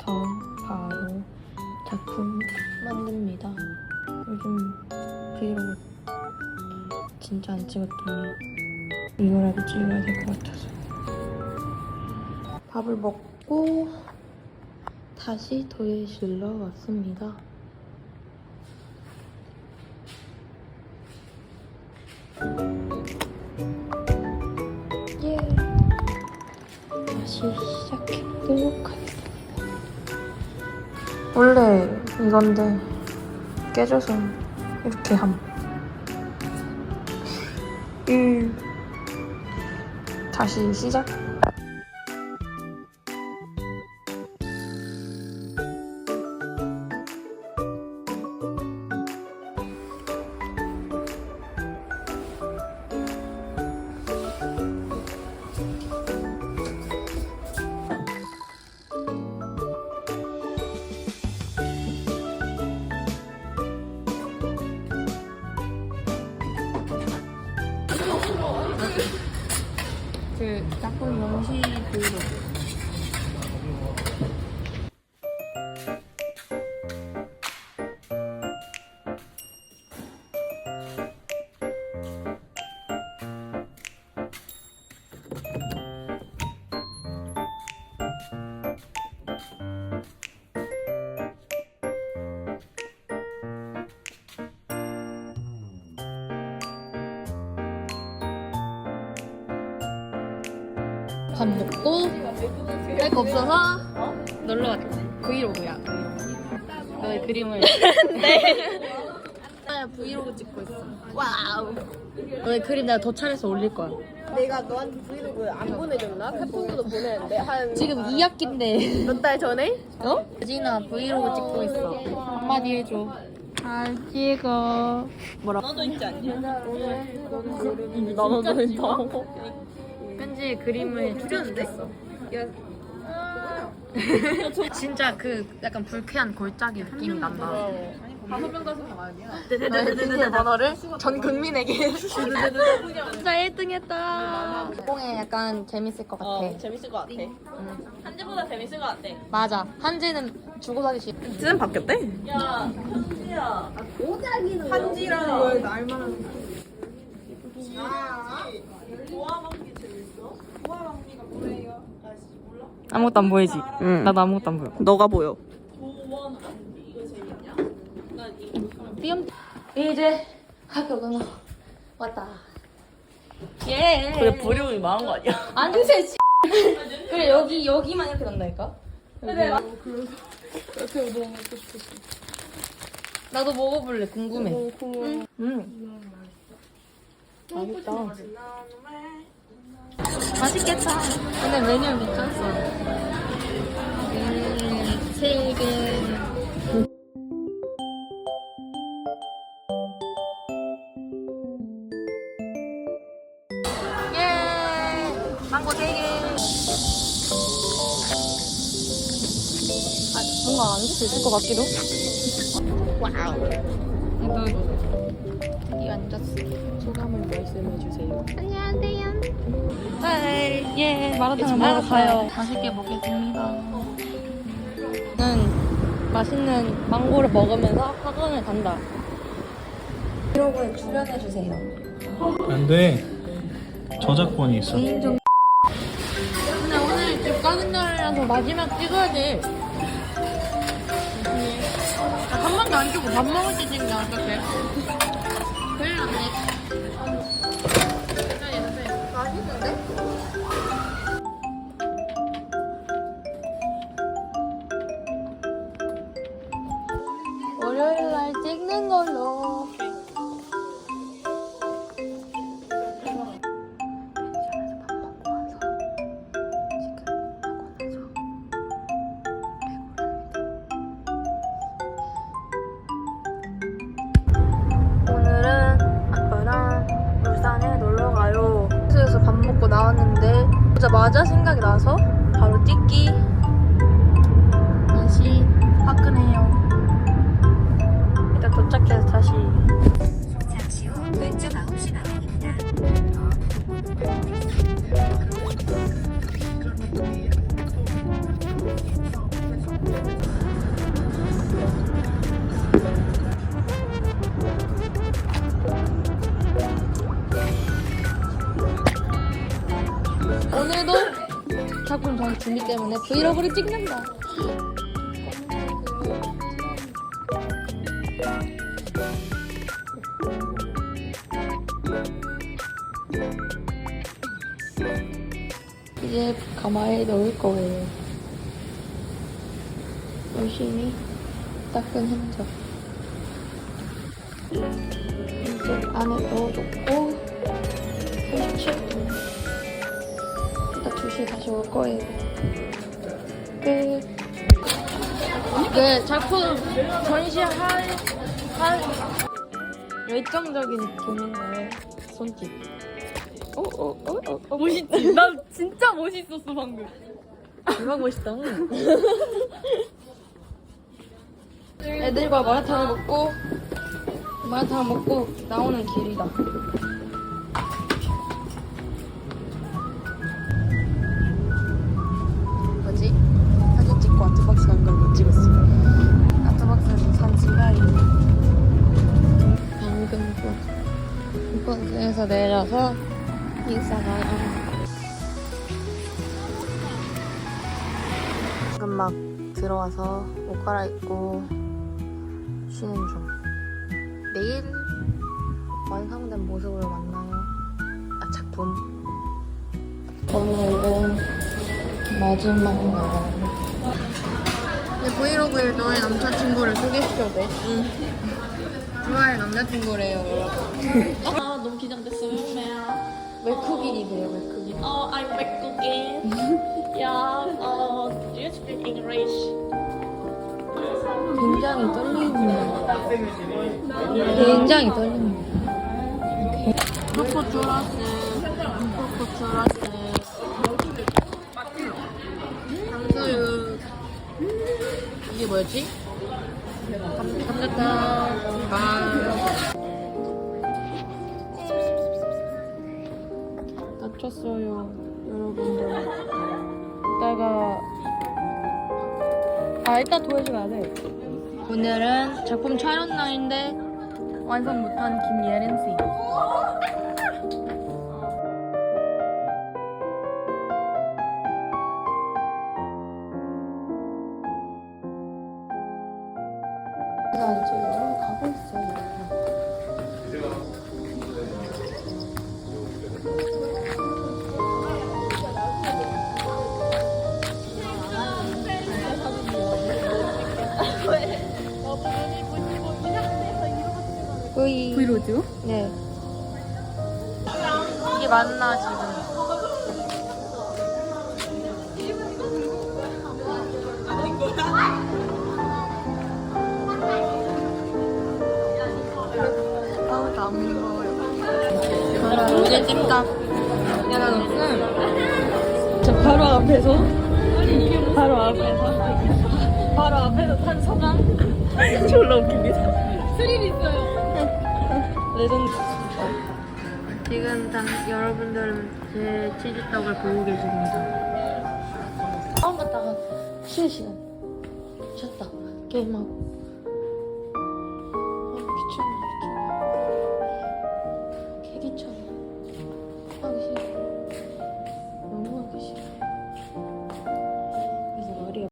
부터 바로 작품 만듭니다. 요즘 브이로그 진짜 안 찍었더니 이거라도 찍어야 될 것 같아서 밥을 먹고 다시 도예실로 왔습니다. 예. 다시 시작해보도록 하겠습니다. 원래 이건데 깨져서 이렇게 함. 1. 다시 시작. 그 작품 원시 브이로그. 밥 먹고 할 거 없어서 놀러 왔지. 브이로그야. 너의 그림을. 네. 나 브이로그 찍고 있어. 와우. 너의 그림 내가 덧찰해서 올릴 거야. 내가 너한테 브이로그 안 보내줬나? 카톡으로 보내는데 한 지금 2학기인데. 몇 달 전에? 어? 진아 브이로그 찍고 있어. 한마디 해줘. 잘 찍어. 뭐라? 너도 있지 않냐? 나눠져 있다. 현지 그림을 추려주겠어. 진짜 그 약간 불쾌한 골짜기 느낌이 난다. 다섯 명 다섯 명 아니야? 네네네네 번호를 전 국민에게 진짜 1등 했다 공에 약간 재밌을 것 같아 어 재밌을 것 같아 한지보다 재밌을 것 같아 맞아 한지는 주고 사기 싫어 쟤는 바뀌었대? 야 한지야 오작이는 한지랑 왜 날만 아무것도 안 보이지? 응 나도 아무것도 안 보여. 너가 보여 띄엄 이제 학교가 왔다 예 그래 브이로그 망한 거 아니야? 안 돼, 씨. 그래 여기 여기만 이렇게 난다니까. 그래. 이렇게 너무 먹고 싶었어. 나도 먹어볼래 궁금해. 응. 음. 맛있다. 맛있겠다. 근데 메뉴 미쳤어. 음, 세개 예! 망고 3개! 아, 뭔가 앉을 수 있을 것 같기도? 와우. 너 앉았어. 소감을 말씀해 주세요 안녕하세요. 하이, 예, 마라탕을 먹으러 가요. 맛있게 먹겠습니다. 저는 맛있는 망고를 먹으면서 학원을 간다. 브이로그에 출연해 주세요. 안 돼. 저작권이 있어. 개인정. 근데 오늘 집 가는 날이라서 마지막 찍어야 돼. 아, 한 번도 안 찍고 밥 먹을 때 찍는 게 어떡해? 큰일 났네. 오자마자 생각이 나서 바로 찍기. 날씨 화끈해요. 일단 도착해서 다시 때문에 브이로그를 찍는다. 이제 가마에 넣을 거예요. 열심히 닦은 흔적. 이제 안에 넣어놓고 37분. 이따 2시에 다시 올 거예요. 끝. 네, 작품 전시할, 할, 열정적인 도민의 손짓. 오, 오, 오, 오, 오. 멋있지? 나 진짜 멋있었어 방금. 대박 멋있다. 애들과 마라탕을 먹고 마라탕을 먹고 나오는 길이다. 걸못 찍었어. 아트박스에서 산 지가이 방금 버스에서 내려서 인사가요. 지금 막 들어와서 옷 갈아입고 쉬는 중. 내일 완성된 모습으로 만나요. 아, 작품. 오늘은 마지막 날. 근데 브이로그에 너의 남자친구를 소개시켜도 돼? 응. 좋아할 남자친구래요, 여러분. 아 너무 긴장됐어요. 외국인이세요, 외국인. 어, I'm 외국인. 야, 어, do you speak English? 굉장히 떨립니다. 굉장히 떨립니다. 코코토라스, 코코토라스, 당수육. 이게 뭐였지? 감, 감자탕, 아. 다쳤어요, 여러분들. 이따가 아 일단 도와줘야 돼. 오늘은 작품 촬영 날인데 완성 못한 김예린 씨. 맞나 지금? 먹어요. 바로 이제. 야나 무슨? 저 바로 앞에서 바로 앞에서 바로 앞에서 탄 소감 졸라 웃깁니다. 스릴 있어요. 레전드. 지금 당 여러분들은 제 치즈떡을 보고 계십니다. 다음 갔다가 쉬는 시간. 쉬었다. 게임하고.